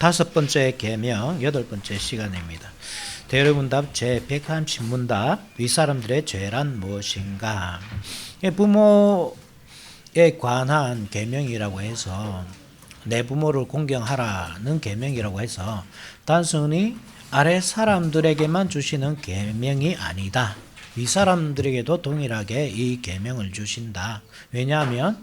다섯 번째 계명, 여덟 번째 시간입니다. 대여문답 제 130문답 윗사람들의 죄란 무엇인가? 예, 부모에 관한 계명이라고 해서 내 부모를 공경하라는 계명이라고 해서 단순히 아래 사람들에게만 주시는 계명이 아니다. 위 사람들에게도 동일하게 이 계명을 주신다. 왜냐하면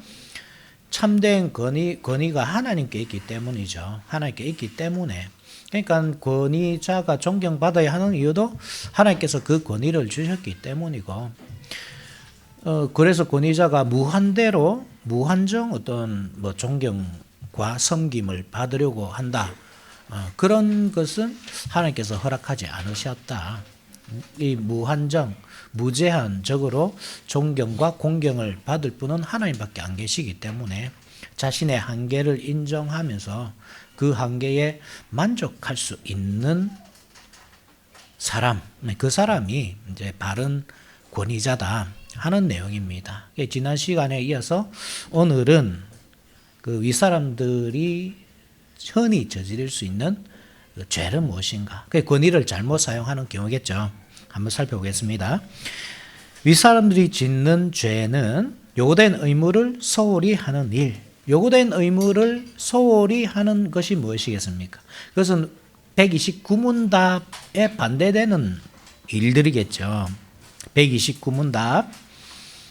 참된 권위, 권위가 하나님께 있기 때문이죠. 하나님께 있기 때문에. 그러니까 권위자가 존경받아야 하는 이유도 하나님께서 그 권위를 주셨기 때문이고, 어, 그래서 권위자가 무한대로, 무한정 어떤 뭐 존경과 섬김을 받으려고 한다. 어, 그런 것은 하나님께서 허락하지 않으셨다. 이 무한정, 무제한적으로 존경과 공경을 받을 분은 하나님밖에 안 계시기 때문에 자신의 한계를 인정하면서 그 한계에 만족할 수 있는 사람, 그 사람이 이제 바른 권위자다 하는 내용입니다. 지난 시간에 이어서 오늘은 그 윗사람들이 흔히 저지를 수 있는 그 죄는 무엇인가? 그 권위를 잘못 사용하는 경우겠죠. 한번 살펴보겠습니다. 윗사람들이 짓는 죄는 요구된 의무를 소홀히 하는 일. 요구된 의무를 소홀히 하는 것이 무엇이겠습니까? 그것은 129문답에 반대되는 일들이겠죠. 129문답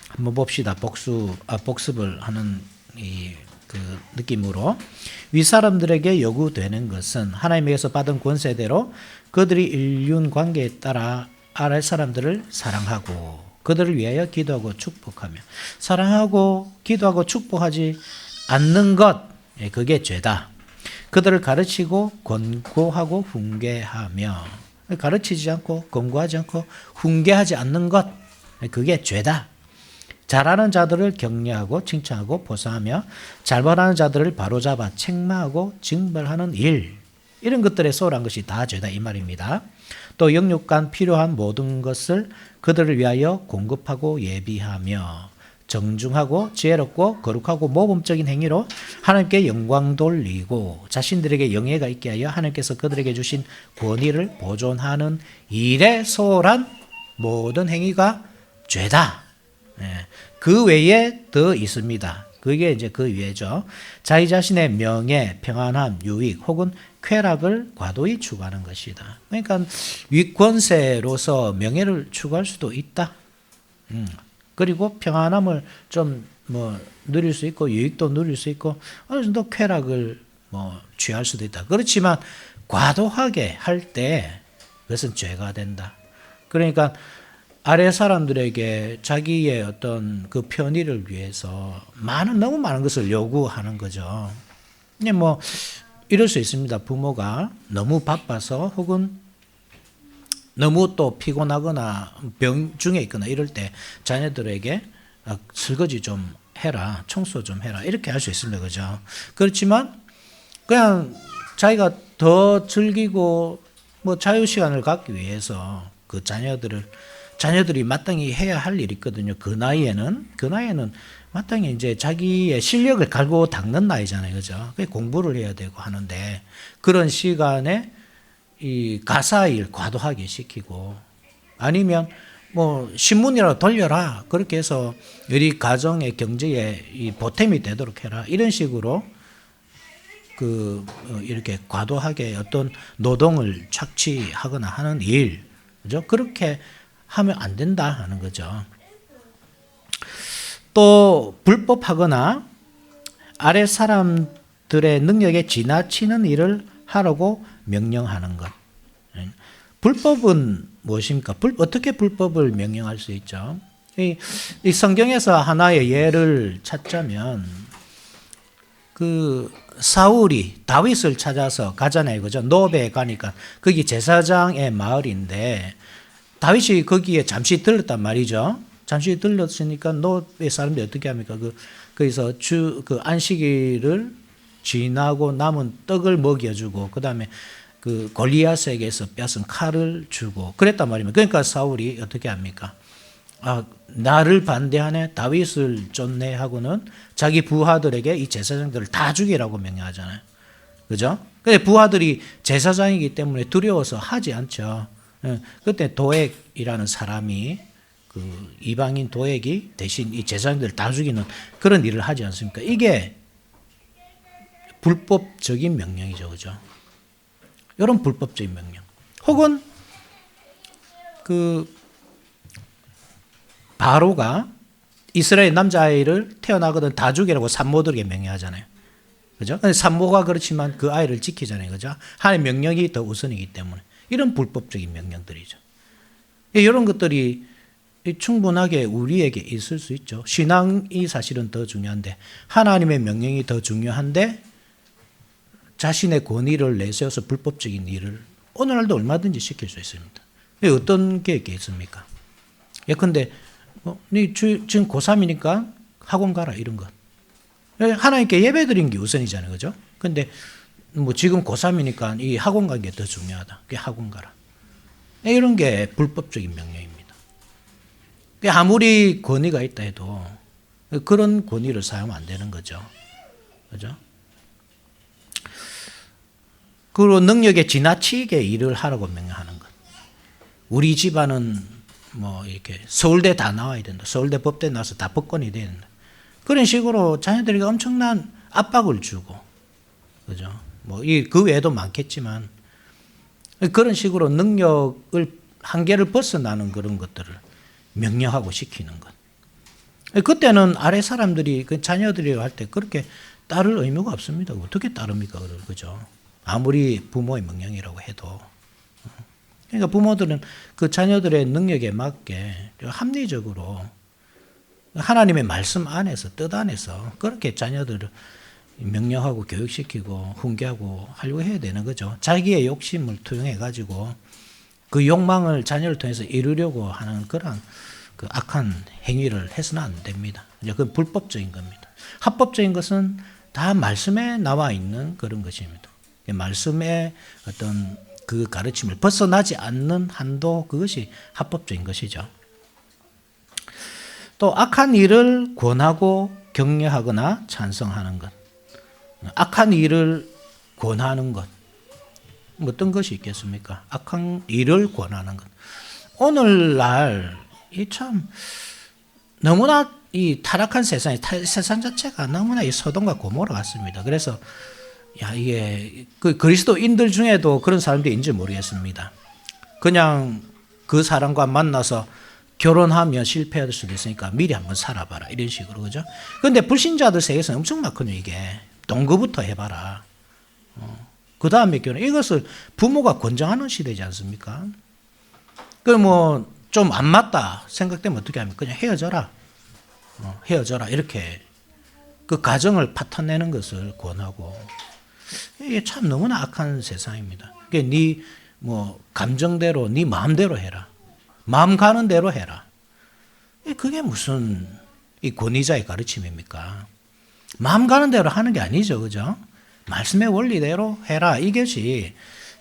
한번 봅시다. 복수 아, 복습을 하는 이 그 느낌으로 윗사람들에게 요구되는 것은 하나님에게서 받은 권세대로 그들이 인륜 관계에 따라 아랫 사람들을 사랑하고 그들을 위하여 기도하고 축복하며 사랑하고 기도하고 축복하지 않는 것 예, 그게 죄다. 그들을 가르치고 권고하고 훈계하며 가르치지 않고 권고하지 않고 훈계하지 않는 것 예, 그게 죄다. 잘하는 자들을 격려하고 칭찬하고 보상하며 잘못하는 자들을 바로잡아 책망하고 징벌하는 일 이런 것들에 소홀한 것이 다 죄다 이 말입니다. 또 영육간 필요한 모든 것을 그들을 위하여 공급하고 예비하며 정중하고 지혜롭고 거룩하고 모범적인 행위로 하나님께 영광 돌리고 자신들에게 영예가 있게 하여 하나님께서 그들에게 주신 권위를 보존하는 일에 소홀한 모든 행위가 죄다. 예, 그 외에 더 있습니다. 그게 이제 그 위에죠. 자기 자신의 명예, 평안함, 유익 혹은 쾌락을 과도히 추구하는 것이다. 그러니까 위권세로서 명예를 추구할 수도 있다. 음. 그리고 평안함을 좀 뭐 누릴 수 있고 유익도 누릴 수 있고 어느 정도 쾌락을 뭐 취할 수도 있다. 그렇지만 과도하게 할 때 그것은 죄가 된다. 그러니까 아래 사람들에게 자기의 어떤 그 편의를 위해서 많은 너무 많은 것을 요구하는 거죠. 근데 뭐 이럴 수 있습니다. 부모가 너무 바빠서 혹은 너무 또 피곤하거나 병 중에 있거나 이럴 때 자녀들에게 어, 설거지 좀 해라, 청소 좀 해라 이렇게 할 수 있습니다. 그죠? 그렇지만 그냥 자기가 더 즐기고 뭐 자유 시간을 갖기 위해서 그 자녀들을 자녀들이 마땅히 해야 할 일이 있거든요. 그 나이에는 그 나이에는 마땅히 이제 자기의 실력을 갈고 닦는 나이잖아요. 그죠? 그 공부를 해야 되고 하는데 그런 시간에 이 가사일 과도하게 시키고 아니면 뭐 신문이라도 돌려라 그렇게 해서 우리 가정의 경제에 이 보탬이 되도록 해라 이런 식으로 그 어, 이렇게 과도하게 어떤 노동을 착취하거나 하는 일 그죠 그렇게 하면 안 된다 하는 거죠. 또 불법하거나 아래 사람들의 능력에 지나치는 일을 하라고 명령하는 것. 불법은 무엇입니까? 불, 어떻게 불법을 명령할 수 있죠? 이, 이 성경에서 하나의 예를 찾자면 그 사울이 다윗을 찾아서 가잖아요. 그죠? 노베에 가니까 거기 제사장의 마을인데 다윗이 거기에 잠시 들렀단 말이죠. 잠시 들렀으니까 노베 사람들이 어떻게 합니까? 그 거기서 주 그 안식일을 지나고 남은 떡을 먹여주고 그 다음에 그 골리앗에게서 뺏은 칼을 주고 그랬단 말입니다. 그러니까 사울이 어떻게 합니까? 아 나를 반대하네 다윗을 쫓네 하고는 자기 부하들에게 이 제사장들을 다 죽이라고 명령하잖아요. 그죠? 근데 부하들이 제사장이기 때문에 두려워서 하지 않죠. 예, 그때 도액이라는 사람이 그 이방인 도액이 대신 이 제사장들 다 죽이는 그런 일을 하지 않습니까? 이게 불법적인 명령이죠, 그죠? 이런 불법적인 명령. 혹은 그 바로가 이스라엘 남자아이를 태어나거든 다 죽이라고 산모들에게 명령하잖아요. 그죠? 산모가 그렇지만 그 아이를 지키잖아요. 그죠? 하나의 명령이 더 우선이기 때문에. 이런 불법적인 명령들이죠. 이런 것들이 충분하게 우리에게 있을 수 있죠. 신앙이 사실은 더 중요한데, 하나님의 명령이 더 중요한데, 자신의 권위를 내세워서 불법적인 일을 오늘날도 얼마든지 시킬 수 있습니다. 어떤 게 있겠습니까? 예컨대 뭐, 네 주- 지금 고3이니까 학원 가라 이런 것. 예, 하나님께 예배 드린 게 우선이잖아요. 그죠? 근데 뭐 지금 고3이니까 이 학원 가는 게더 중요하다. 그게 학원 가라. 예, 이런 게 불법적인 명령입니다. 아무리 권위가 있다 해도 그런 권위를 사용하면 안 되는 거죠. 그죠? 그리고 능력에 지나치게 일을 하라고 명령하는 것. 우리 집안은 뭐 이렇게 서울대 다 나와야 된다. 서울대 법대 나와서 다 돼야 된다. 그런 식으로 자녀들에게 엄청난 압박을 주고, 그죠? 뭐, 이, 그 외에도 많겠지만, 그런 식으로 능력을, 한계를 벗어나는 그런 것들을 명령하고 시키는 것. 그때는 아래 사람들이, 그 자녀들이 할 때 그렇게 따를 의무가 없습니다. 어떻게 따릅니까? 그죠? 아무리 부모의 명령이라고 해도. 그러니까 부모들은 그 자녀들의 능력에 맞게 합리적으로 하나님의 말씀 안에서 뜻 안에서 그렇게 자녀들을 명령하고 교육시키고 훈계하고 하려고 해야 되는 거죠. 자기의 욕심을 투영해 가지고 그 욕망을 자녀를 통해서 이루려고 하는 그런 그 악한 행위를 해서는 안 됩니다. 이제 그건 불법적인 겁니다. 합법적인 것은 다 말씀에 나와 있는 그런 것입니다. 말씀의 어떤 그 가르침을 벗어나지 않는 한도 그것이 합법적인 것이죠. 또 악한 일을 권하고 격려하거나 찬성하는 것. 악한 일을 권하는 것. 뭐 어떤 것이 있겠습니까? 악한 일을 권하는 것. 오늘날 이 참 너무나 이 타락한 세상이 타- 세상 자체가 너무나 이 소돔과 고모라 같습니다. 그래서 야 이게 그 그리스도인들 중에도 그런 사람들이 있는지 모르겠습니다. 그냥 그 사람과 만나서 결혼하면 실패할 수도 있으니까 미리 한번 살아봐라 이런 식으로 그죠? 근데 불신자들 세계에서 엄청 많거든요 이게 동거부터 해봐라. 그 다음에 결혼 이것을 부모가 권장하는 시대지 않습니까? 그 뭐 좀 안 맞다 생각되면 어떻게 합니까? 그냥 헤어져라. 어, 헤어져라 이렇게 그 가정을 파탄내는 것을 권하고 이게 참 너무나 악한 세상입니다. 그게 네뭐 감정대로 네 마음대로 해라. 마음 가는 대로 해라. 이 그게 무슨 이 권위자의 가르침입니까? 마음 가는 대로 하는 게 아니죠, 그죠? 말씀의 원리대로 해라. 이것이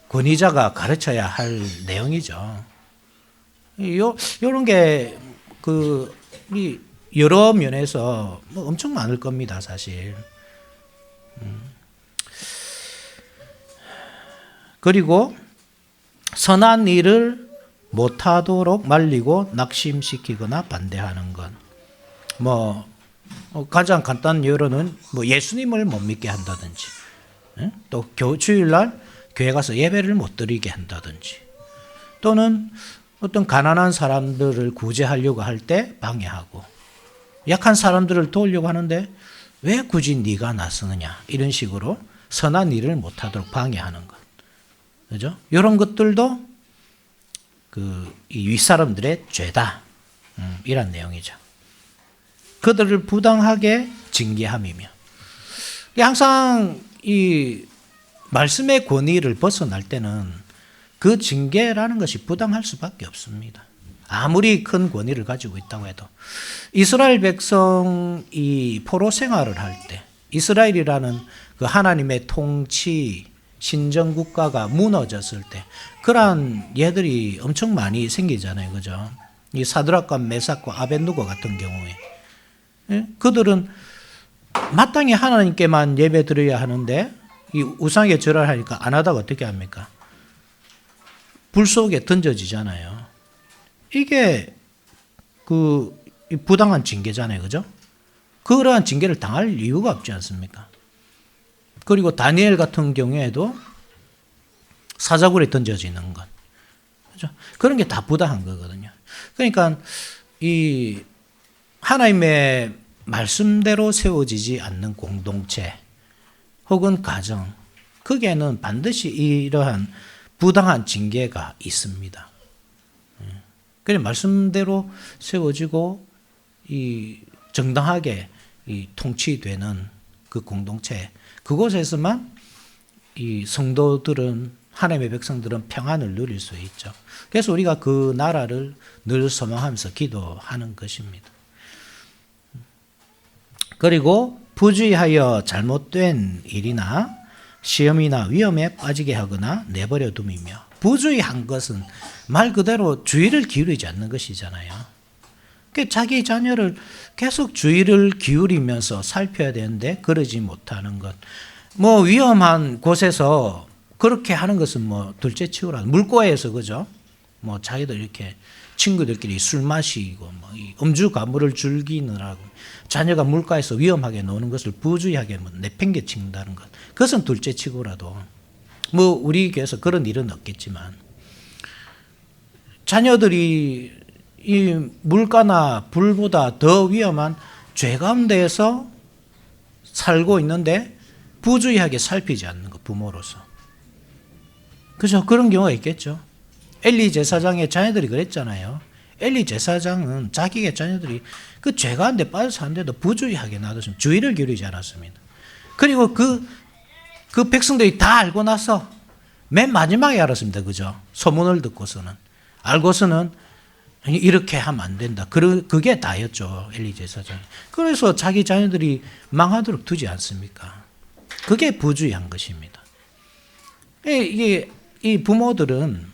권위자가 가르쳐야 할 내용이죠. 요 요런 게그이 여러 면에서 뭐 엄청 많을 겁니다, 사실. 그리고 선한 일을 못하도록 말리고 낙심시키거나 반대하는 것. 뭐 어, 가장 간단한 예로는 뭐 예수님을 못 믿게 한다든지, 예? 또 교, 주일날 교회 가서 예배를 못 드리게 한다든지, 또는 어떤 가난한 사람들을 구제하려고 할 때 방해하고, 약한 사람들을 도우려고 하는데 왜 굳이 네가 나서느냐 이런 식으로 선한 일을 못하도록 방해하는 것. 그죠? 이런 것들도 그이 윗사람들의 죄다. 음, 이런 내용이죠. 그들을 부당하게 징계함이며. 항상 이 말씀의 권위를 벗어날 때는 그 징계라는 것이 부당할 수밖에 없습니다. 아무리 큰 권위를 가지고 있다고 해도 이스라엘 백성이 포로 생활을 할 때 이스라엘이라는 그 하나님의 통치 신정 국가가 무너졌을 때 그러한 예들이 엄청 많이 생기잖아요. 그죠? 이 사드락과 메삭과 아벤누고 같은 경우에 예? 그들은 마땅히 하나님께만 예배 드려야 하는데 이 우상에 절을 하니까 안 하다가 어떻게 합니까? 불 속에 던져지잖아요. 이게 그이 부당한 징계잖아요. 그죠? 그러한 징계를 당할 이유가 없지 않습니까? 그리고 다니엘 같은 경우에도 사자굴에 던져지는 것. 그죠? 그런 게 다 부당한 거거든요. 그러니까 이 하나님의 말씀대로 세워지지 않는 공동체 혹은 가정 거기에는 반드시 이러한 부당한 징계가 있습니다. 그래 말씀대로 세워지고 이 정당하게 이 통치되는 그 공동체 그곳에서만 이 성도들은 하나님의 백성들은 평안을 누릴 수 있죠. 그래서 우리가 그 나라를 늘 소망하면서 기도하는 것입니다. 그리고 부주의하여 잘못된 일이나 시험이나 위험에 빠지게 하거나 내버려 둠이며 부주의한 것은 말 그대로 주의를 기울이지 않는 것이잖아요. 그 자기 자녀를 계속 주의를 기울이면서 살펴야 되는데 그러지 못하는 것. 뭐 위험한 곳에서 그렇게 하는 것은 뭐 둘째 치우라. 물고에서 그죠? 뭐 자기들 이렇게 친구들끼리 술 마시고 뭐 음주 가물을 즐기느라고 자녀가 물가에서 위험하게 노는 것을 부주의하게 뭐 내팽개친다는 것. 그것은 둘째 치고라도 뭐 우리 교회에서 그런 일은 없겠지만 자녀들이 이 물가나 불보다 더 위험한 죄 가운데에서 살고 있는데 부주의하게 살피지 않는 것 부모로서. 그죠? 그런 경우가 있겠죠. 엘리 제사장의 자녀들이 그랬잖아요. 엘리 제사장은 자기의 자녀들이 그 죄 가운데 빠져 사는데도 부주의하게 놔뒀습니다 주의를 기울이지 않았습니다 그리고 그, 그 백성들이 다 알고 나서 맨 마지막에 알았습니다 그죠 소문을 듣고서는 알고서는 이렇게 하면 안 된다. 그게 다였죠. 엘리 제 사장. 그래서 자기 자녀들이 망하도록 두지 않습니까? 그게 부주의한 것입니다. 이게 이 부모들은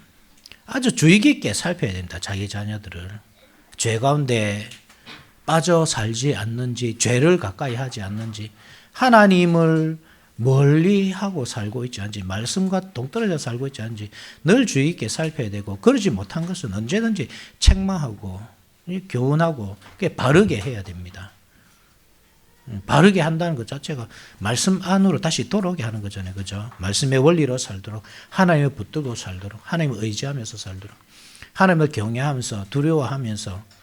아주 주의 깊게 살펴야 된다. 자기 자녀들을 죄 가운데 빠져 살지 않는지, 죄를 가까이 하지 않는지, 하나님을 멀리 하고 살고 있지 않은지 말씀과 동떨어져 살고 있지 않은지 늘 주의 있게 살펴야 되고 그러지 못한 것은 언제든지 책망하고 교훈하고 바르게 해야 됩니다. 음, 바르게 한다는 것 자체가 말씀 안으로 다시 돌아오게 하는 거잖아요. 그죠? 말씀의 원리로 살도록 하나님을 붙들고 살도록 하나님을 의지하면서 살도록 하나님을 경외하면서 두려워하면서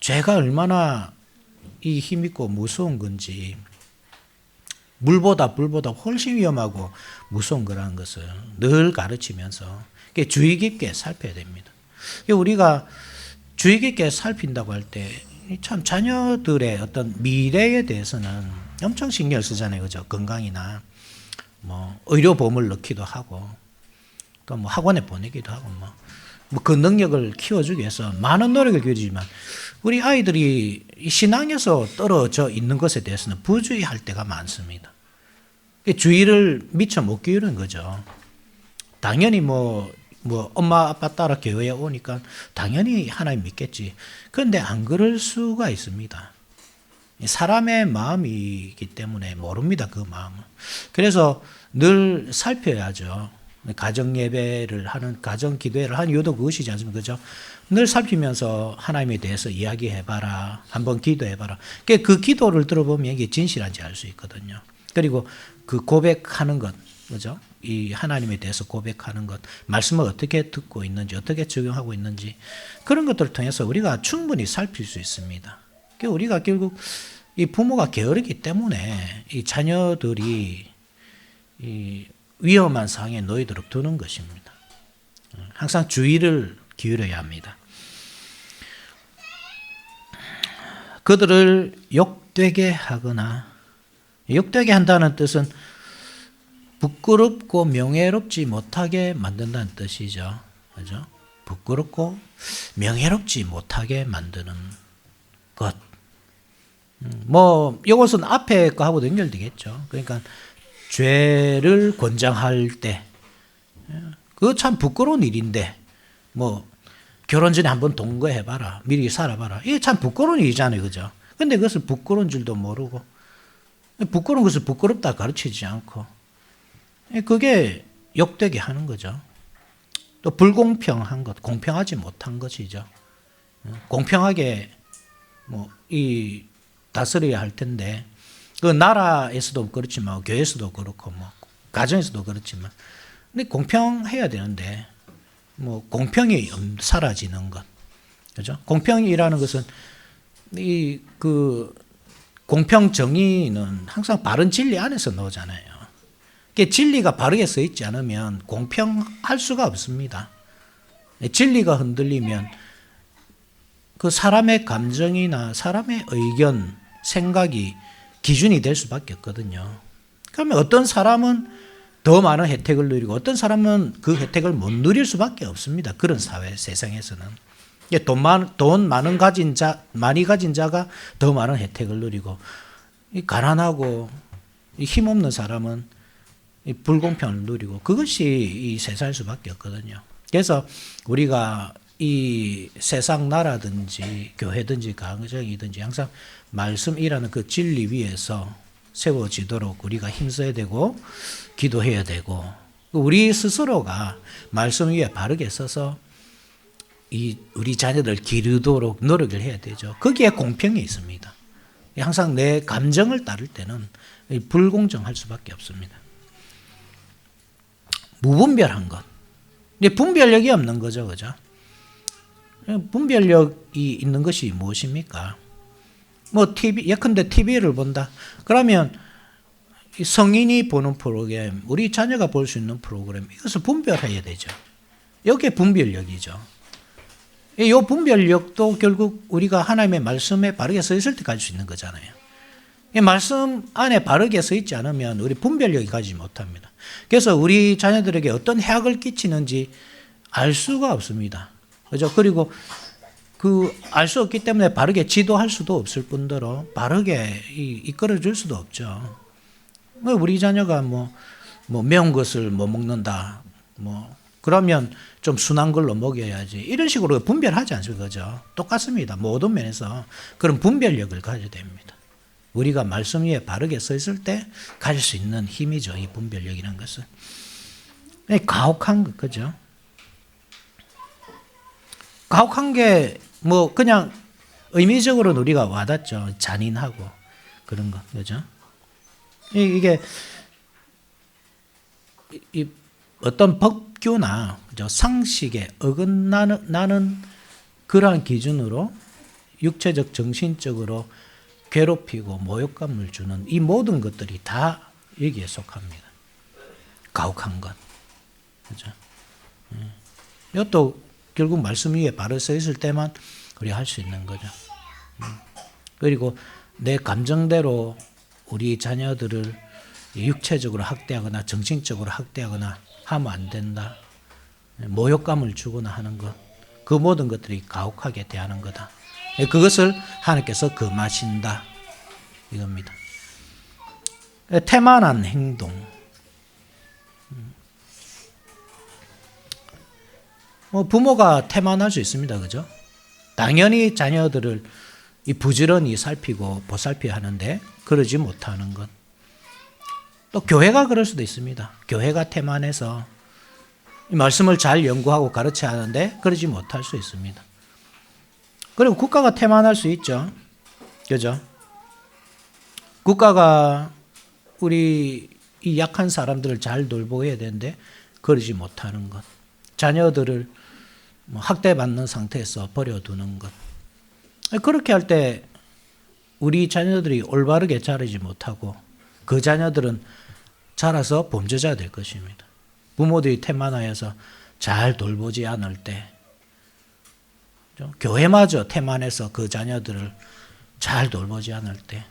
죄가 얼마나 이 힘있고 무서운 건지 물보다 불보다 훨씬 위험하고 무서운 거라는 것을 늘 가르치면서 주의 깊게 살펴야 됩니다. 우리가 주의 깊게 살핀다고 할 때 참 자녀들의 어떤 미래에 대해서는 엄청 신경 쓰잖아요. 그죠? 건강이나 뭐 의료보험을 넣기도 하고 또 뭐 학원에 보내기도 하고 뭐. 뭐그 능력을 키워주기 위해서 많은 노력을 기울이지만 우리 아이들이 신앙에서 떨어져 있는 것에 대해서는 부주의할 때가 많습니다. 주의를 미처 못 기울이는 거죠. 당연히 뭐, 뭐, 엄마, 아빠 따라 교회에 오니까 당연히 하나님 믿겠지. 그런데 안 그럴 수가 있습니다. 사람의 마음이기 때문에 모릅니다. 그 마음은. 그래서 늘 살펴야죠. 가정 예배를 하는 가정 기도회를 하는 이유도 그것이지 않습니까? 그죠? 늘 살피면서 하나님에 대해서 이야기해봐라. 한번 기도해봐라. 그 기도를 들어보면 이게 진실한지 알 수 있거든요. 그리고 그 고백하는 것, 그죠? 이 하나님에 대해서 고백하는 것, 말씀을 어떻게 듣고 있는지, 어떻게 적용하고 있는지, 그런 것들을 통해서 우리가 충분히 살필 수 있습니다. 우리가 결국 이 부모가 게으르기 때문에 이 자녀들이 이 위험한 상황에 놓이도록 두는 것입니다. 항상 주의를 기울여야 합니다. 그들을 욕되게 하거나 욕되게 한다는 뜻은 부끄럽고 명예롭지 못하게 만든다는 뜻이죠. 그죠? 부끄럽고 명예롭지 못하게 만드는 것. 음, 뭐 이것은 앞에 거하고도 연결되겠죠. 그러니까 죄를 권장할 때 그거 참 부끄러운 일인데 뭐 결혼 전에 한번 동거해봐라 미리 살아봐라 이게 참 부끄러운 일이잖아요 그죠 근데 그것을 부끄러운 줄도 모르고 부끄러운 것을 부끄럽다 가르치지 않고 예, 그게 욕되게 하는 거죠. 또 불공평한 것, 공평하지 못한 것이죠. 어, 공평하게 뭐 이 다스려야 할 텐데 그 나라에서도 그렇지만 교회에서도 그렇고 뭐 가정에서도 그렇지만 근데 공평해야 되는데 뭐 공평이 없- 사라지는 것 그죠? 공평이라는 것은 이 그 공평 정의는 항상 바른 진리 안에서 나오잖아요. 그 진리가 바르게 써 있지 않으면 공평할 수가 없습니다. 진리가 흔들리면 그 사람의 감정이나 사람의 의견, 생각이 기준이 될 수밖에 없거든요. 그러면 어떤 사람은 더 많은 혜택을 누리고 어떤 사람은 그 혜택을 못 누릴 수밖에 없습니다. 그런 사회 세상에서는 돈, 많, 돈 많은 가진 자 많이 가진 자가 더 많은 혜택을 누리고 이 가난하고 이 힘없는 사람은 이 불공평을 누리고 그것이 이 세상일 수밖에 없거든요. 그래서 우리가 이 세상 나라든지 교회든지 가정이든지 항상 말씀이라는 그 진리 위에서 세워지도록 우리가 힘써야 되고 기도해야 되고 우리 스스로가 말씀 위에 바르게 서서 이 우리 자녀들 기르도록 노력을 해야 되죠. 거기에 공평이 있습니다. 항상 내 감정을 따를 때는 불공정할 수밖에 없습니다. 무분별한 것. 근데 분별력이 없는 거죠, 그죠? 분별력이 있는 것이 무엇입니까? 뭐 TV 예컨대 TV를 본다. 그러면 이 성인이 보는 프로그램, 우리 자녀가 볼 수 있는 프로그램 이것을 분별해야 되죠. 이게 분별력이죠. 이 분별력도 결국 우리가 하나님의 말씀에 바르게 서 있을 때 가질 수 있는 거잖아요. 이 말씀 안에 바르게 서 있지 않으면 우리 분별력이 가지 못합니다. 그래서 우리 자녀들에게 어떤 해악을 끼치는지 알 수가 없습니다. 그죠? 그리고 그 알 수 없기 때문에 바르게 지도할 수도 없을 뿐더러 바르게 이- 이끌어 줄 수도 없죠. 뭐 우리 자녀가 뭐, 뭐 매운 것을 못 먹는다. 뭐 그러면 좀 순한 걸로 먹여야지. 이런 식으로 분별하지 않습니까? 그죠? 똑같습니다. 모든 면에서 그런 분별력을 가져야 됩니다. 우리가 말씀 위에 바르게 서 있을 때 가질 수 있는 힘이죠. 이 분별력이라는 것은. 네, 가혹한 것, 그죠? 가혹한 게 뭐 그냥 의미적으로는 우리가 와닿죠. 잔인하고 그런 거, 그죠? 이- 이게 이- 이 어떤 법규나 그죠? 상식에 어긋나는 나는 그러한 기준으로 육체적, 정신적으로 괴롭히고 모욕감을 주는 이 모든 것들이 다 여기에 속합니다. 가혹한 것, 그죠? 예. 이것도 결국 말씀 위에 바로 서 있을 때만 우리가 할수 있는 거죠. 음. 그리고 내 감정대로 우리 자녀들을 육체적으로 학대하거나 정신적으로 학대하거나 하면 안 된다. 모욕감을 주거나 하는 것. 그 모든 것들이 가혹하게 대하는 거다. 그것을 하나님께서 금하신다. 이겁니다. 태만한 행동. 부모가 태만할 수 있습니다. 그죠? 당연히 자녀들을 이 부지런히 살피고 보살펴야 하는데 그러지 못하는 것. 또 교회가 그럴 수도 있습니다. 교회가 태만해서 이 말씀을 잘 연구하고 가르쳐야 하는데 그러지 못할 수 있습니다. 그리고 국가가 태만할 수 있죠. 그죠? 국가가 우리 이 약한 사람들을 잘 돌보아야 되는데 그러지 못하는 것. 자녀들을 뭐 학대받는 상태에서 버려두는 것. 그렇게 할 때 우리 자녀들이 올바르게 자라지 못하고 그 자녀들은 자라서 범죄자가 될 것입니다. 부모들이 태만하여서 잘 돌보지 않을 때? 교회마저 태만해서 그 자녀들을 잘 돌보지 않을 때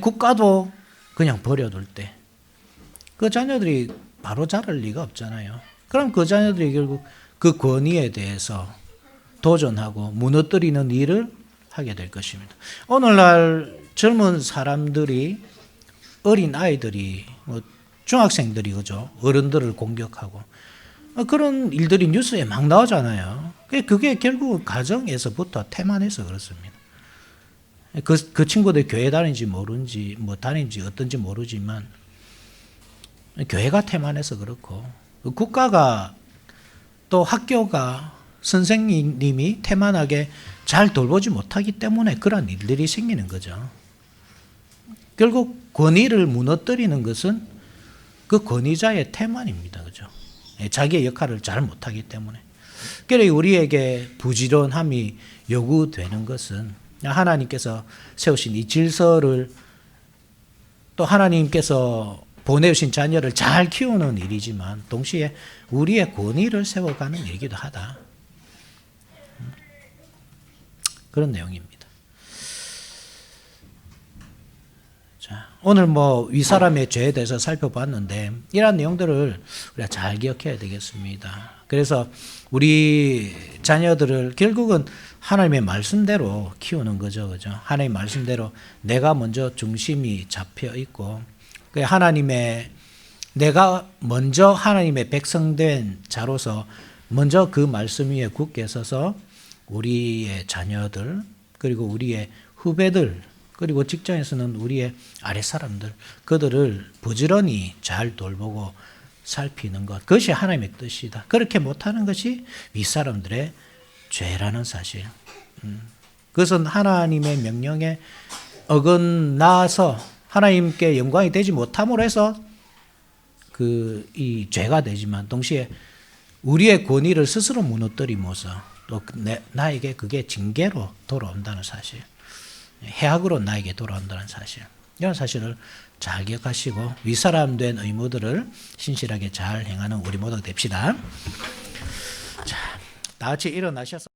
국가도 그냥 버려둘 때 그 자녀들이 바로 자랄 리가 없잖아요. 그럼 그 자녀들이 결국 그 권위에 대해서 도전하고 무너뜨리는 일을 하게 될 것입니다. 오늘날 젊은 사람들이 어린 아이들이 뭐 중학생들이 그죠 어른들을 공격하고 어, 그런 일들이 뉴스에 막 나오잖아요. 그게- 결국 가정에서부터 태만해서 그렇습니다. 그, 그 친구들 교회 다니는지 모르는지 뭐 다니는지 어떤지 모르지만 교회가 태만해서 그렇고 국가가 또 학교가 선생님이 태만하게 잘 돌보지 못하기 때문에 그런 일들이 생기는 거죠. 결국 권위를 무너뜨리는 것은 그 권위자의 태만입니다. 그죠? 예, 자기의 역할을 잘 못하기 때문에. 그래 우리에게 부지런함이 요구되는 것은 하나님께서 세우신 이 질서를 또 하나님께서 보내주신 자녀를 잘 키우는 일이지만 동시에 우리의 권위를 세워가는 일이기도 하다. 음. 그런 내용입니다. 자, 오늘 뭐 위사람의 죄에 대해서 살펴봤는데 이러한 내용들을 우리가 잘 기억해야 되겠습니다. 그래서 우리 자녀들을 결국은 하나님의 말씀대로 키우는 거죠. 그죠? 하나님의 말씀대로 내가 먼저 중심이 잡혀 있고 그 하나님의 내가 먼저 하나님의 백성된 자로서 먼저 그 말씀 위에 굳게 서서 우리의 자녀들 그리고 우리의 후배들 그리고 직장에서는 우리의 아래 사람들 그들을 부지런히 잘 돌보고 살피는 것 그것이 하나님의 뜻이다. 그렇게 못하는 것이 윗 사람들의 죄라는 사실. 음. 그것은 하나님의 명령에 어긋나서 하나님께 영광이 되지 못함으로 해서 그 이 죄가 되지만 동시에 우리의 권위를 스스로 무너뜨림으로써 또 내, 나에게 그게 징계로 돌아온다는 사실, 해악으로 나에게 돌아온다는 사실, 이런 사실을 잘 기억하시고 윗사람 된 의무들을 신실하게 잘 행하는 우리 모두 됩시다. 자, 다 같이 일어나셔서.